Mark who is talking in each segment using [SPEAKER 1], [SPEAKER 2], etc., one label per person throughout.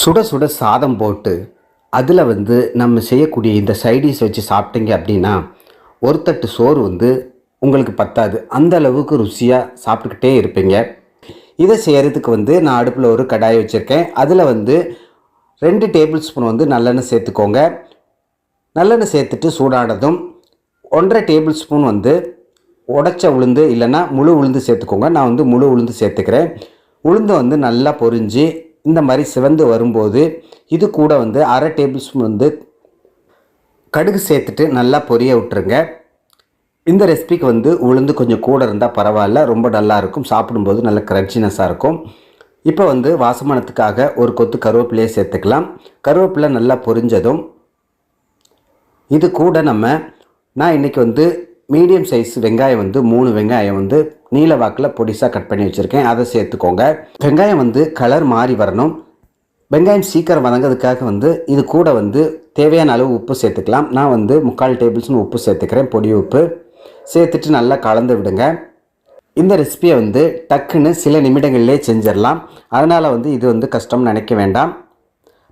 [SPEAKER 1] சுட சுட சாதம் போட்டு அதில் வந்து நம்ம செய்யக்கூடிய இந்த சைடிஷ் வச்சு சாப்பிட்டீங்க அப்படின்னா ஒரு தட்டு சோறு வந்து உங்களுக்கு பத்தாது. அந்த அளவுக்கு ருசியாக சாப்பிட்டுக்கிட்டே இருப்பீங்க. இதை செய்கிறதுக்கு வந்து நான் அடுப்பில் ஒரு கடாய் வச்சுருக்கேன். அதில் வந்து ரெண்டு டேபிள் ஸ்பூன் வந்து நல்லெண்ணெய் சேர்த்துக்கோங்க. நல்லெண்ணெய் சேர்த்துட்டு சூடானதும் ஒன்றரை டேபிள் ஸ்பூன் வந்து உடச்ச உளுந்து இல்லைன்னா முழு உளுந்து சேர்த்துக்கோங்க. நான் வந்து முழு உளுந்து சேர்த்துக்கிறேன். உளுந்து வந்து நல்லா பொரிஞ்சு இந்த மாதிரி சிவந்து வரும்போது இது கூட வந்து அரை டேபிள் ஸ்பூன் வந்து கடுகு சேர்த்துட்டு நல்லா பொரிய விட்டுருங்க. இந்த ரெசிபிக்கு வந்து உளுந்து கொஞ்சம் கூட இருந்தால் பரவாயில்ல ரொம்ப நல்லா இருக்கும் சாப்பிடும்போது நல்ல க்ரன்ச்சினஸாக இருக்கும். இப்போ வந்து வாசமானத்துக்காக ஒரு கொத்து கருவேப்பிலையை சேர்த்துக்கலாம். கருவேப்பிலை நல்லா பொரிஞ்சதும் இது கூட நம்ம நான் இன்றைக்கி வந்து மீடியம் சைஸ் வெங்காயம் வந்து மூணு வெங்காயம் வந்து நீல வாக்கில் பொடிசாக கட் பண்ணி வச்சுருக்கேன். அதை சேர்த்துக்கோங்க. வெங்காயம் வந்து கலர் மாறி வரணும். வெங்காயம் சீக்கிரம் வதங்கிறதுக்காக வந்து இது கூட வந்து தேவையான அளவு உப்பு சேர்த்துக்கலாம். நான் வந்து முக்கால் டேபிள்ஸ்னு உப்பு சேர்த்துக்கிறேன் பொடி உப்பு. சேர்த்துட்டு நல்லா கலந்து விடுங்க. இந்த ரெசிபியை வந்து டக்குன்னு சில நிமிடங்களிலே செஞ்சிடலாம். அதனால் வந்து இது வந்து கஷ்டம்னு நினைக்க வேண்டாம்.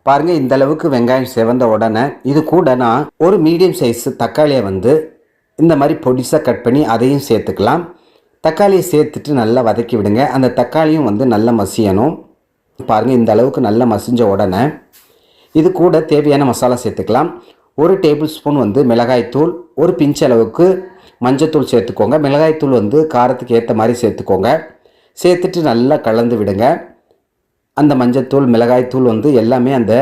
[SPEAKER 1] பாருங்கள் இந்த அளவுக்கு வெங்காயம் செவந்த உடனே இது கூட நான் ஒரு மீடியம் சைஸ் தக்காளியை வந்து இந்த மாதிரி பொடிசாக கட் பண்ணி அதையும் சேர்த்துக்கலாம். தக்காளியை சேர்த்துட்டு நல்லா வதக்கி விடுங்க. அந்த தக்காளியும் வந்து நல்லா மசியணும். பாருங்கள் இந்த அளவுக்கு நல்லா மசிஞ்ச உடனே இது கூட தேவையான மசாலா சேர்த்துக்கலாம். ஒரு டேபிள் ஸ்பூன் வந்து மிளகாய்த்தூள் ஒரு பிஞ்ச் அளவுக்கு மஞ்சத்தூள் சேர்த்துக்கோங்க. மிளகாய்த்தூள் வந்து காரத்துக்கு ஏற்ற மாதிரி சேர்த்துக்கோங்க. சேர்த்துட்டு நல்லா கலந்து விடுங்க. அந்த மஞ்சத்தூள் மிளகாய்த்தூள் வந்து எல்லாமே அந்த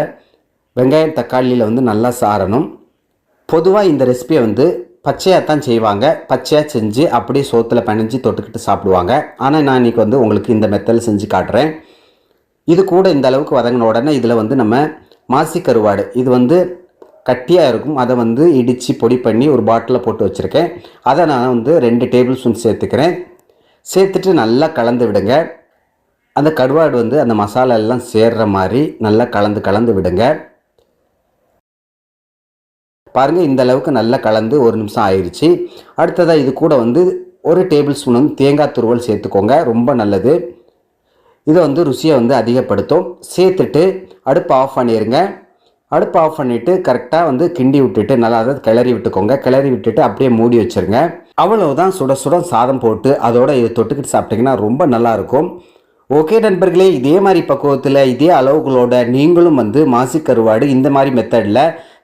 [SPEAKER 1] வெங்காயம் தக்காளியில் வந்து நல்லா சாரணும் பொதுவாக இந்த ரெசிபியை வந்து பச்சையாக தான் செய்வாங்க. பச்சையாக செஞ்சு அப்படியே சோத்தில் பணிஞ்சு தொட்டுக்கிட்டு சாப்பிடுவாங்க. ஆனால் நான் இன்றைக்கி வந்து உங்களுக்கு இந்த மெத்தடில் செஞ்சு காட்டுறேன். இது கூட இந்த அளவுக்கு வதங்கின உடனே இதில் வந்து நம்ம மாசி கருவாடு. இது வந்து கட்டியாக இருக்கும். அதை வந்து இடித்து பொடி பண்ணி ஒரு பாட்டிலில் போட்டு வச்சுருக்கேன். அதை நான் வந்து ரெண்டு டேபிள் ஸ்பூன் சேர்த்துக்கிறேன். சேர்த்துட்டு நல்லா கலந்து விடுங்க. அந்த கருவாடு வந்து அந்த மசாலா எல்லாம் சேர்ற மாதிரி நல்லா கலந்து கலந்து விடுங்க. பாருங்கள் இந்த அளவுக்கு நல்லா கலந்து ஒரு நிமிஷம் ஆயிடுச்சு அடுத்ததாக இது கூட வந்து ஒரு டேபிள் ஸ்பூன் தேங்காய் துருவல் சேர்த்துக்கோங்க ரொம்ப நல்லது. இதை வந்து ருசியை வந்து அதிகப்படுத்தும். சேர்த்துட்டு அடுப்பு ஆஃப் பண்ணிடுங்க அடுப்பு ஆஃப் பண்ணிவிட்டு கரெக்டாக வந்து கிண்டி விட்டுட்டு நல்லா அதை கிளறி விட்டுக்கோங்க. கிளறி விட்டுட்டு அப்படியே மூடி வச்சுருங்க. அவ்வளவுதான் சுட சுட சாதம் போட்டு அதோட இதை தொட்டுக்கிட்டு சாப்பிட்டிங்கன்னா ரொம்ப நல்லாயிருக்கும். ஓகே நண்பர்களே இதே மாதிரி பக்குவத்தில் இதே அளவுகளோட நீங்களும் வந்து மாசி கருவாடு இந்த மாதிரி மெத்தடில்